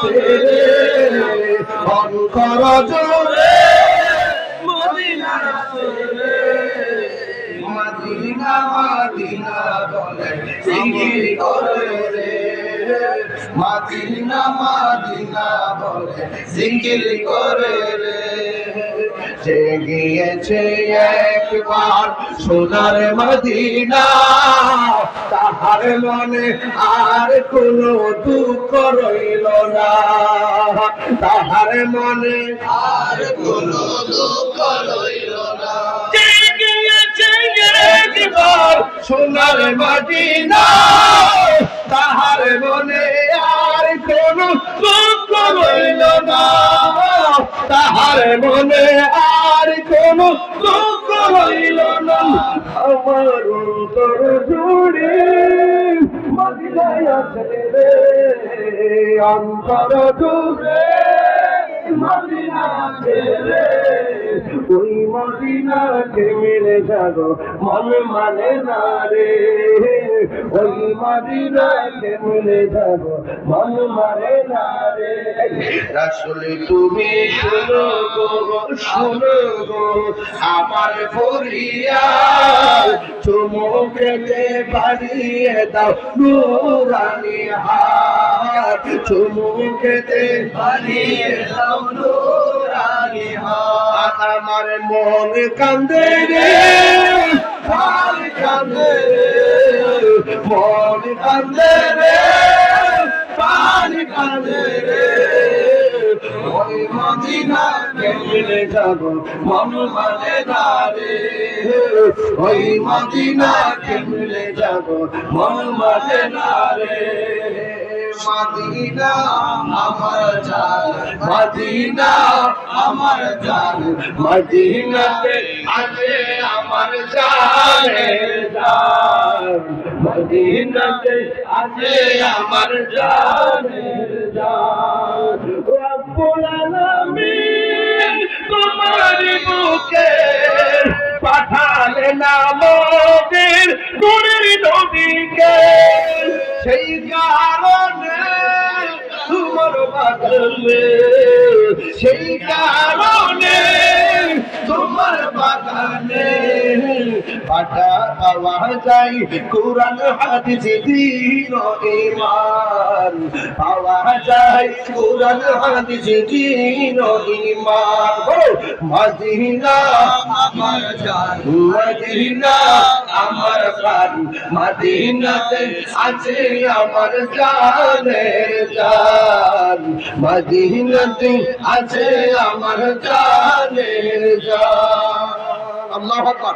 ছেড়ে অন্তর জোরে মদিনা ছেড়ে মদিনা মদিনা বলে জিকির করে রে মদিনা মদিনা বলে জিকির করে রে যে গিয়েছে একবার সোনার মদিনা। তাহার মনে আর কোনো দুঃখ রইল না। তাহার মনে আর কোনো দুঃখ রইল না। সোনার মদিনা। তাহার মনে আর কোনো দুঃখ রইল না। তাহার মনে আর কোনো দুঃখ রইল না। আমার অন্তর জুড়ে মদিনা আছে ওই মদিনাকে মন মানে না রে। ওই মদিনাকে মিলে যাব? মন মানে না রে। রাসুলি, তুমি শোনো গো শোনো গো, আমার বাড়িয়ে দাও হাত। বাড়িয়ে দাও হাত। আমার মন কান্দে রে। মন কান্দে রে প্রাণ কান্দে রে। ওই মদিনা কেমনে যাব, মন মানে না রে। ওই মদিনা কেমনে যাব, মন মানে না রে। মদিনা আমার জান, মদিনা আমার জান, মদিনাতে আছে আমার জান। মদিনাতে আছে আমার জানের জান। রব্বুল আলামিন তোমার বুকে পাঠালেন আমাদের নূরের নবীকে। সেই কারণে তোমার বাগানে সেই কারণে তোমার বাগানে পাঠা পাওয়া যায়। কোরআন, হাদিস দিন ইমান পাওয়া যায় কোরআন, হাদিস দিন ইমান মদিনা আমার জান, মদিনা আমার প্রাণ। মদিনাতে আছে আমার জানের জান। মদিনাতে আছে আমার জানের জান। আল্লাহু আকবার।